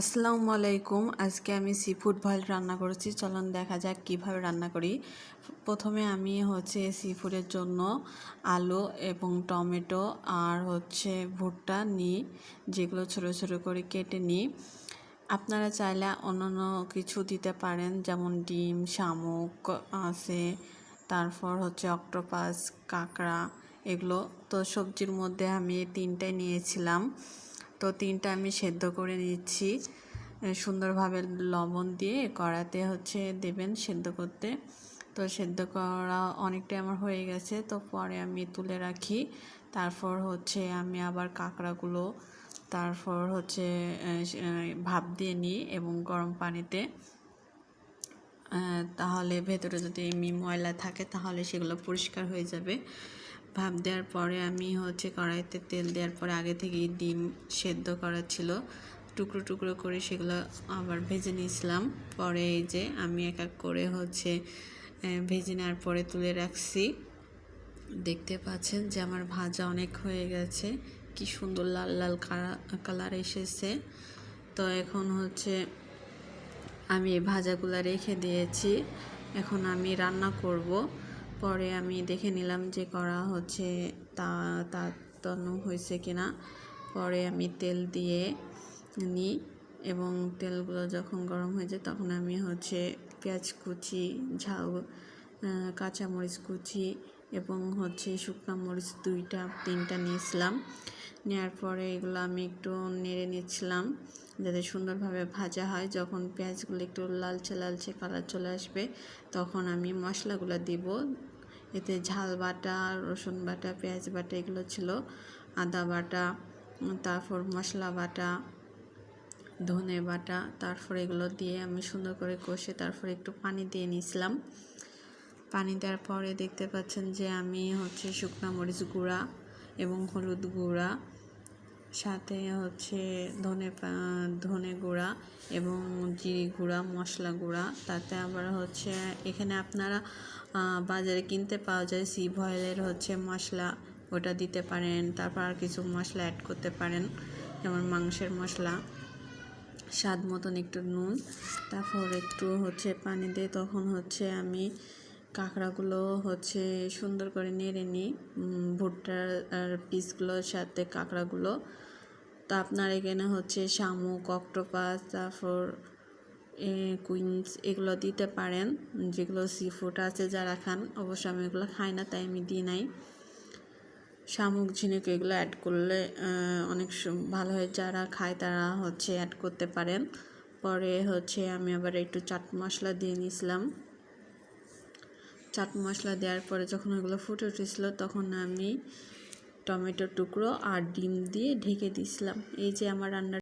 আসসালামু আলাইকুম। আজকে আমি সি ফুড ভয়েল রান্না করেছি। চলুন দেখা যাক কীভাবে রান্না করি। প্রথমে আমি হচ্ছে সি ফুডের জন্য আলু এবং টমেটো আর হচ্ছে ভুট্টা নিই, যেগুলো ছোটো ছোটো করে কেটে নিই। আপনারা চাইলে অন্যান্য কিছু দিতে পারেন, যেমন ডিম, শামুক আছে, তারপর হচ্ছে অক্টোপাস, কাঁকড়া, এগুলো। তো সবজির মধ্যে আমি তিনটাই নিয়েছিলাম। তো তিনটা আমি সেদ্ধ করে নিচ্ছি। সুন্দরভাবে লবণ দিয়ে কড়াতে হচ্ছে দেবেন সেদ্ধ করতে। তো সেদ্ধ করা অনেকটাই আমার হয়ে গেছে, তো পরে আমি তুলে রাখি। তারপর হচ্ছে আমি আবার কাঁকড়াগুলো, তারপর হচ্ছে ভাপ দিয়ে নিই এবং গরম পানিতে। তাহলে ভেতরে যদি এমনি ময়লা থাকে তাহলে সেগুলো পরিষ্কার হয়ে যাবে। ভাপ দেওয়ার পরে আমি হচ্ছে কড়াইতে তেল দেওয়ার পরে আগে থেকেই ডিম সেদ্ধ করা ছিল। টুকরো টুকরো করে সেগুলো আবার ভেজে নিয়েছিলাম। পরে এই যে আমি এক এক করে হচ্ছে ভেজে নেওয়ার পরে তুলে রাখছি। দেখতে পাচ্ছেন যে আমার ভাজা অনেক হয়ে গেছে। কি সুন্দর লাল লাল কালার এসেছে। তো এখন হচ্ছে আমি এই ভাজাগুলো রেখে দিয়েছি। এখন আমি রান্না করব। পরে আমি দেখে নিলাম যে করা হচ্ছে তা তাতানো হয়েছে কিনা। পরে আমি তেল দিয়ে নিই এবং তেলগুলো যখন গরম হয়ে যায় তখন আমি হচ্ছে পেঁয়াজ কুচি ঝাউ কাঁচামরিচ কুচি এবং হচ্ছে শুকনো মরিচ দুইটা, তিনটা নিয়েছিলাম। নেওয়ার পরে এগুলো আমি একটু নেড়ে নিচ্ছিলাম যাতে সুন্দরভাবে ভাজা হয়। যখন পেঁয়াজগুলো একটু লালচে লালচে কালার চলে আসবে তখন আমি মশলাগুলো দিব এতে ঝাল বাটা, রসুন বাটা, পেঁয়াজ বাটা এগুলো ছিল, আদা বাটা, তারপর মশলা বাটা, ধনে বাটা, তারপর এগুলো দিয়ে আমি সুন্দর করে কষে তারপর একটু পানি দিয়ে নিয়েছিলাম। পানি দেওয়ার পরে দেখতে পাচ্ছেন যে আমি হচ্ছে শুকনা মরিচ গুঁড়া এবং হলুদ গুঁড়া সাথে হচ্ছে ধনে ধনে গুঁড়া এবং জিরে গুঁড়া, মশলা গুঁড়া। তাতে আবার হচ্ছে এখানে আপনারা বাজারে কিনতে পাওয়া যায় সি ভয়েলের হচ্ছে মশলা। ওটা দিতে পারেন, তারপর আর কিছু মশলা অ্যাড করতে পারেন, যেমন মাংসের মশলা। স্বাদ মতন একটু নুন, তারপর একটু হচ্ছে পানি দিয়ে তখন হচ্ছে আমি কাঁকড়াগুলো হচ্ছে সুন্দর করে নেড়ে নিই। ভুট্টার পিসগুলোর সাথে কাঁকড়াগুলো। তো আপনার এখানে হচ্ছে শামুক, অক্টোপাস তারপর কুইন্স এগুলো দিতে পারেন। যেগুলো সি ফুড আছে যারা খান, অবশ্য আমি এগুলো খাই না, তাই আমি দিই নাই। শামুক, ঝিনুক এগুলো অ্যাড করলে অনেক ভালো হয়। যারা খায় তারা হচ্ছে অ্যাড করতে পারেন। পরে হচ্ছে আমি আবার একটু চাট মশলা দিয়ে নিয়েছিলাম চাট মশলা দেওয়ার পরে যখন ওগুলো ফুটে উঠেছিলো, তখন আমি টমেটো টুকরো আর ডিম দিয়ে ঢেকে দিয়েছিলাম। এই যে আমার রান্নার